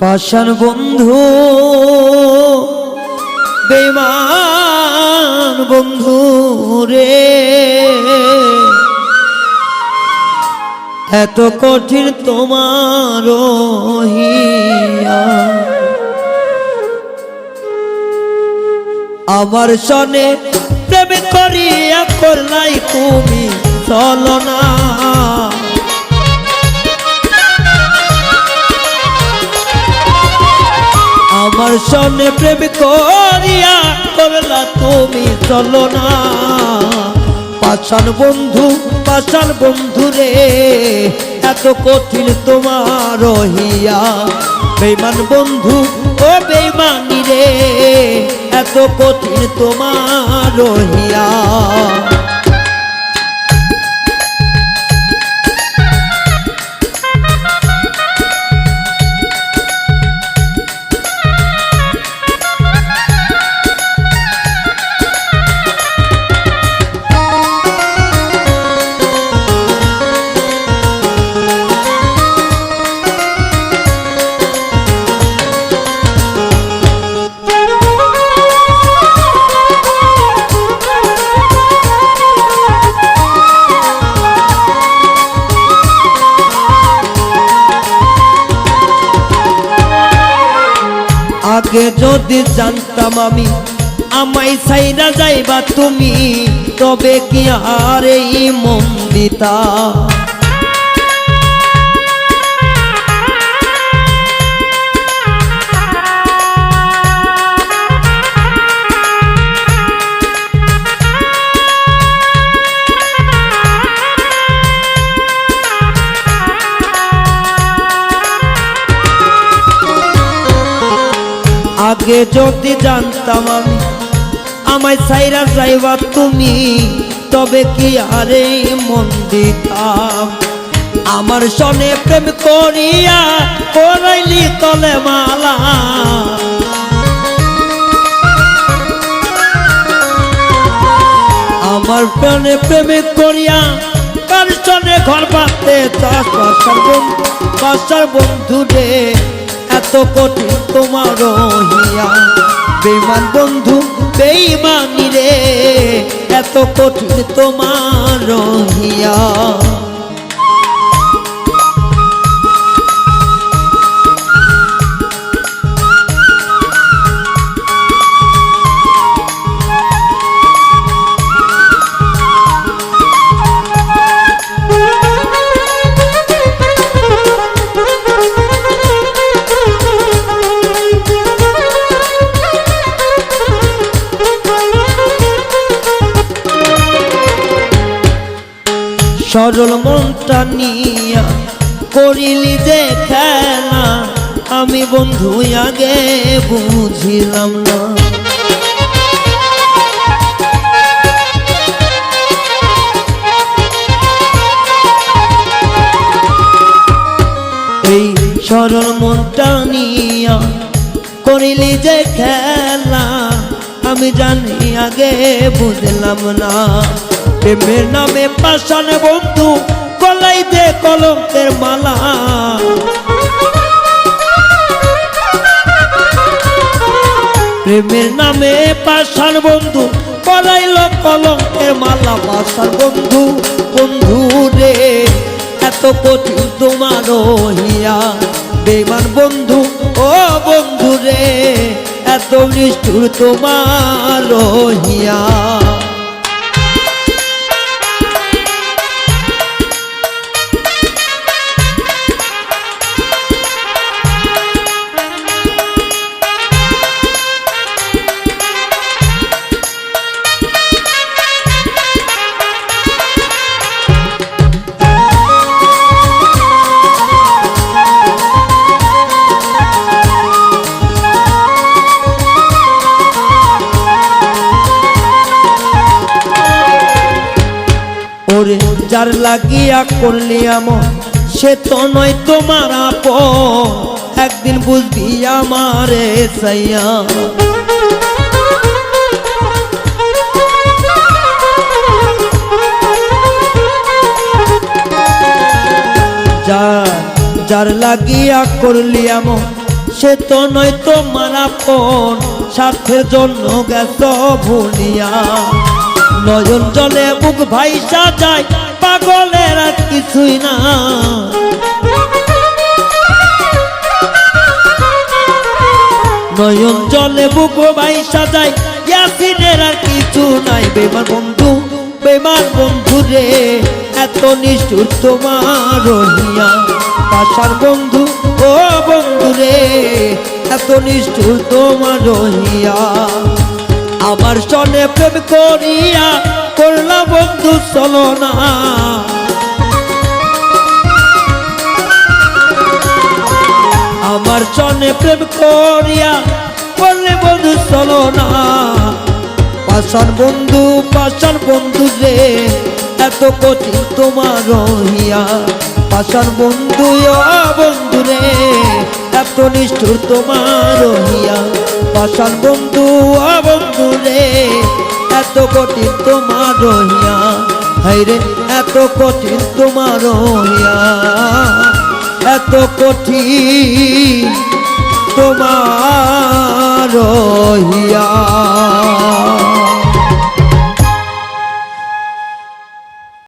পাষাণ বন্ধু বেমান বন্ধু রে। এত কঠিন তোমার আমার সনে প্রেম করিয়া করলাই তুমি চলো না আমার সনে প্রেম করিয়া করলা তুমি চলো না। পাষাণ বন্ধু পাষাণ বন্ধু রে, এত কঠিন তোমার হিয়া বেমান বন্ধু, ও বেমানি রে, এত কঠিন তোমার হিয়া আগে যদি জানতাম আমি আমায় সাইরা যাইবা তুমি তবে কি আর এই মন দিতা? আগে যদি জানতাম আমি, আমায় সাইরা যাইবা তুমি, তবে কি আরে মন দিতাম? আমার সনে প্রেম করিয়া করাইলি তলে মালা। আমার প্রাণে প্রেমে করিয়া কার সনে ঘর পাতে চাষ বন্ধু রে। এত কঠিন তোমার হিয়া বেমান বন্ধু বেইমানি রে এত কঠিন তোমার হিয়া সরল মনটা নিয়া করিলি যে খেলা, আমি বন্ধু আগে বুঝিলাম না। এই সরল মনটা নিয়া করিলি যে খেলা, আমি জানি আগে বুঝলাম না। প্রেমের নামে পাশান বন্ধু গলাই দে কলঙ্কের মালা। প্রেমের নামে পাশান বন্ধু কলাইল কলঙ্কের মালা। পাশান বন্ধু বন্ধু রে, এত কঠিন তোমার হিয়া বেমান বন্ধু, ও বন্ধু রে, এত নিষ্ঠুর তোমার হিয়া যার লাগিয়া করলি আমন সে তো নয় তোমার আপন। একদিন বুঝবি আমারে সাইয়া যার লাগিয়া করলি এমন সে তো নয় তোমার আপন। স্বার্থের জন্য গেছ ভুলিয়া। নয়ন জলে মুখ ভাই সাজায় পাগলের আর কিছুই না। নয়ন জলে বুক ভাই সাজায় ইয়াসিনের আর কিছু নাই। বেমার বন্ধু বেমার বন্ধু রে, এত নিষ্ঠুর তোমার রহিয়া। পাশার বন্ধু, ও বন্ধু রে, এত নিষ্ঠুর তোমার রহিয়া। আমার সনে প্রেম করিয়া করলা বন্ধু চলো না। আমার সনে প্রেম করিয়া করলে বন্ধু চলো না। পাশার বন্ধু পাশার বন্ধু রে এত কঠিন তোমার রহিয়া। পাশার বন্ধু বন্ধু রে। এত নিষ্ঠুর তোমার রহিয়া। পাশান বন্ধু অবন্ধু বন্ধু রে, এত কঠিন তোমার রহিয়া। হাই রে, এত কঠিন তোমার রহিয়া। এত কঠিন তোমার রহিয়া।